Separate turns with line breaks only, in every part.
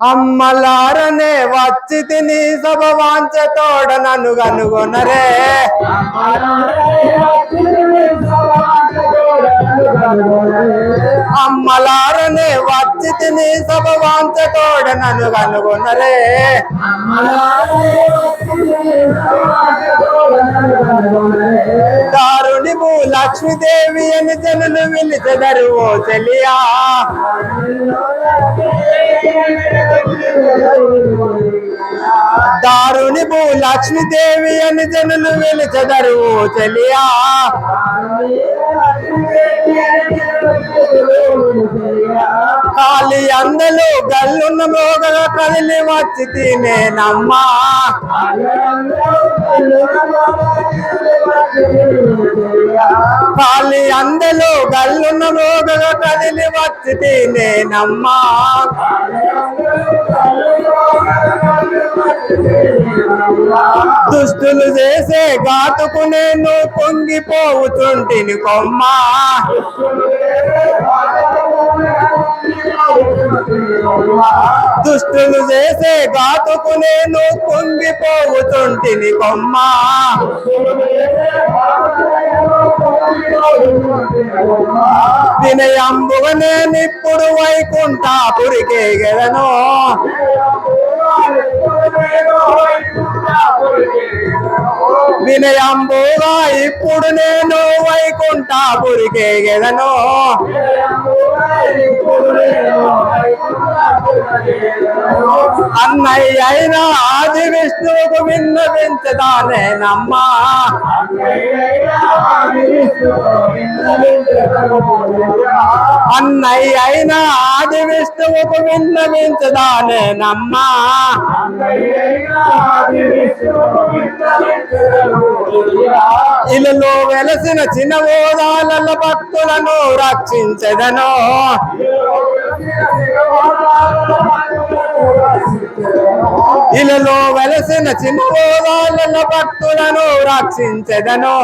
అమ్మలారనే వచ్చి తిని సభ వాంచతోడ నన్ను కనుగొనరే. అమ్మలారనే వచ్చి తిని సభ వాంచతోడ నన్ను కనుగొనరే. దారుని భూ లక్ష్మీదేవి అని జనులు పిలిచెదరు ఓ చెలియా. దారుని భూ లక్ష్మీదేవి అని జనులు వెలిచెదరు ఓ చెలియా. కాలి అందలు గల్లున్న మోగల కదిలి వచ్చి తినేనమ్మా. కాలి అందలో గల్లున్న మోగగా కదిలి వచ్చి నేనమ్మా. దుస్తులు చేసే ఘాతుకు నేను పొంగిపోవుతుంటిని కొమ్మా. దుష్టులు చేసే ఘాతుకు నేను పొంగిపోవుతుంటిని కొమ్మా. వినయంబుగా నేను ఇప్పుడు వైకుంఠాపురికే గెలను. వినయంబుగా ఇప్పుడు నేను వైకుంఠాపురికే గెలను అన్నయ్య అయినా ఆది విష్ణువుకు విన్నవించదానేనమ్మా అన్నయ్య అయినా ఆది విష్ణువుకు విన్నవించదానేనమ్మా ఇలలో వెలసిన చిన్న ఓదాల భక్తులను రక్షించదను. ఇలలో వెలసిన చిన్న ఓదాల భక్తులను రక్షించదను.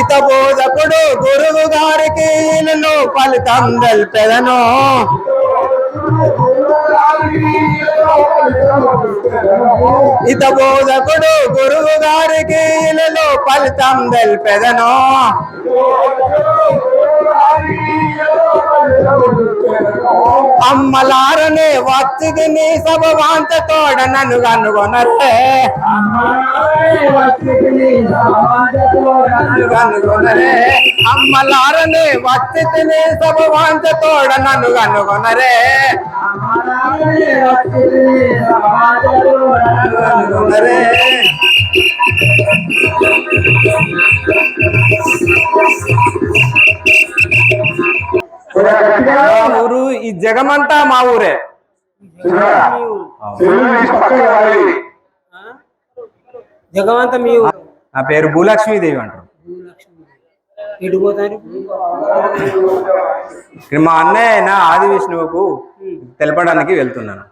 ఇత బోధకుడు గురువు గారికి ఇలను ఫలితం తెల్పెదను. ఇత బోధకుడు గురువు గారికి ఇలలో ఫలితం తెలిపెదను. అమ్మలారనే వత్తిది నీ సభవాంత తోడ నన్ను కనుగొనరే. కనుగొనరే. అమ్మలారనే వత్తిది నీ సభవాంత తోడ నన్ను కనుగొనరే. ఊరు ఈ జగమంతా మా ఊరే
జగవంత మీ ఊరు.
నా పేరు భూలక్ష్మీదేవి అంటారు ఇక్కడ మా అన్నయ్య అయిన ఆది విష్ణువుకు తెలపడానికి వెళ్తున్నాను